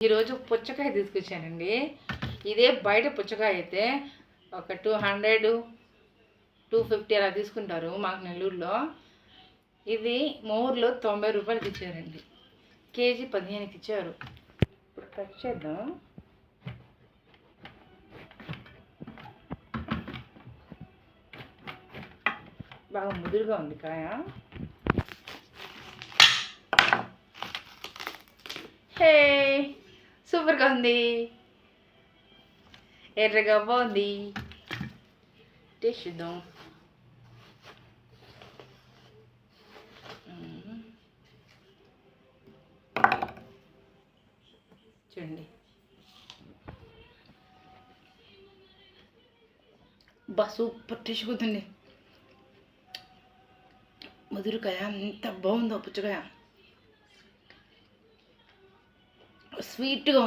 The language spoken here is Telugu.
ఈరోజు పుచ్చకాయ తీసుకొచ్చానండి. ఇదే బయట పుచ్చకాయ అయితే ఒక టూ హండ్రెడ్ టూ ఫిఫ్టీ అలా తీసుకుంటారు మాకు నెల్లూరులో. ఇది మోర్లో తొంభై రూపాయలకి ఇచ్చారండి. కేజీ పదిహేనుకి ఇచ్చారు. ఇప్పుడు కట్ చేద్దాం. బాగా ముదురుగా ఉంది కాయ. హే! సూపర్గా ఉంది. ఎర్రగా బాగుంది. టేస్ట్ చూద్దాం చూడండి. బా సూపర్ టేస్ట్ కుదండి ముదురుకాయ ఎంత బాగుందో పుచ్చకాయ. స్వీట్గా